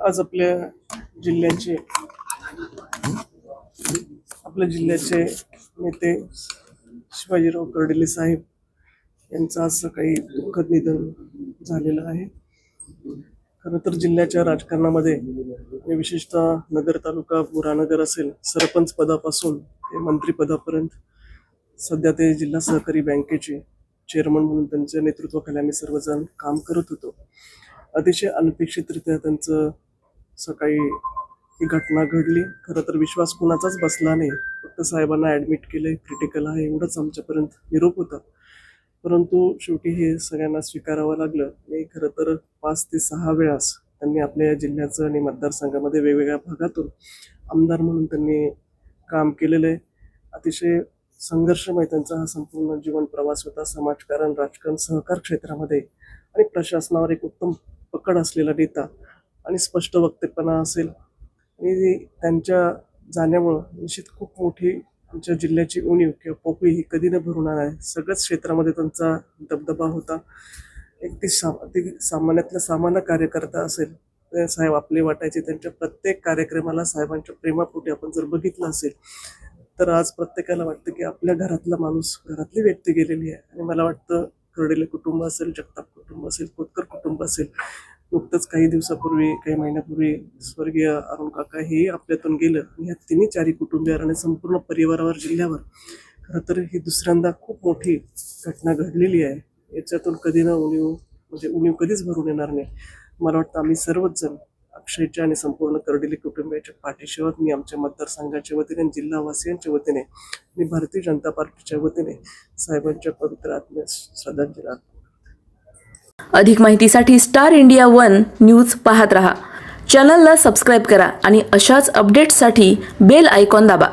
आज आपल्या जिल्ह्याचे आपल्या जिल्ह्याचे नेते शिवाजीराव कर्डिले साहेब यांचं आज सकाळी दुःखद निधन झालेलं आहे. खरं तर जिल्ह्याच्या राजकारणामध्ये विशेषतः नगर तालुका बुरानगर असेल सरपंच पदापासून ते मंत्रीपदापर्यंत सध्या ते जिल्हा सहकारी बँकेचे चेअरमन म्हणून त्यांच्या नेतृत्वाखाली आम्ही सर्वजण काम करत होतो. अतिशय अनपेक्षितरित्या त्यांचं सकाळी ही घटना घडली. खरं तर विश्वास कुणाचाच बसला नाही. फक्त साहेबांना ॲडमिट केले क्रिटिकल आहे एवढंच आमच्यापर्यंत निरोप होता. परंतु शेवटी हे सगळ्यांना स्वीकारावं लागलं आणि खरं तर पाच ते सहा वेळास त्यांनी आपल्या या जिल्ह्याचं आणि मतदारसंघामध्ये वेगवेगळ्या भागातून आमदार म्हणून त्यांनी काम केलेलं आहे. अतिशय संघर्षमय त्यांचा हा संपूर्ण जीवन प्रवास होता. समाजकारण राजकारण सहकार क्षेत्रामध्ये आणि प्रशासनावर एक उत्तम पकड असलेला नेता आणि स्पष्ट वक्तेपणा असेल. आणि त्यांच्या जाण्यामुळं निश्चित खूप मोठी आमच्या जिल्ह्याची उणीव किंवा पोकळी ही कधी न भरणार आहे. सगळ्याच क्षेत्रामध्ये त्यांचा दबदबा होता. एक ती सा ती सामान्यातला सामान्य कार्यकर्ता असेल ते साहेब आपले वाटायचे. त्यांच्या प्रत्येक कार्यक्रमाला साहेबांच्या प्रेमापोटी आपण जर बघितलं असेल तर आज प्रत्येकाला वाटतं की आपल्या घरातला माणूस घरातली व्यक्ती गेलेली आहे. आणि मला वाटतं कर्डेले कुटुंब असेल जगताप कुटुंब असेल कोतकर कुटुंब असेल नुकतंच काही दिवसापूर्वी काही महिन्यापूर्वी स्वर्गीय अरुण काका हे आपल्यातून गेलं आणि ह्या तिन्ही चारी कुटुंबियावर आणि संपूर्ण परिवारावर जिल्ह्यावर खरं तर ही दुसऱ्यांदा खूप मोठी घटना घडलेली आहे. याच्यातून कधी ना उणीव म्हणजे उणीव कधीच भरून येणार नाही. मला वाटतं आम्ही सर्वच जण अक्षयच्या आणि संपूर्ण करडिली कुटुंबियाच्या पाठीशिवाय मी आमच्या मतदारसंघाच्या वतीने जिल्हावासियांच्या वतीने आणि भारतीय जनता पार्टीच्या वतीने साहेबांच्या पवित्र आत्म्यास श्रद्धांजली अर्पण अधिक माहितीसाठी स्टार इंडिया वन न्यूज पाहत रहा. चॅनलला सबस्क्राईब करा आणि अशाच अपडेट्ससाठी बेल आयकॉन दाबा.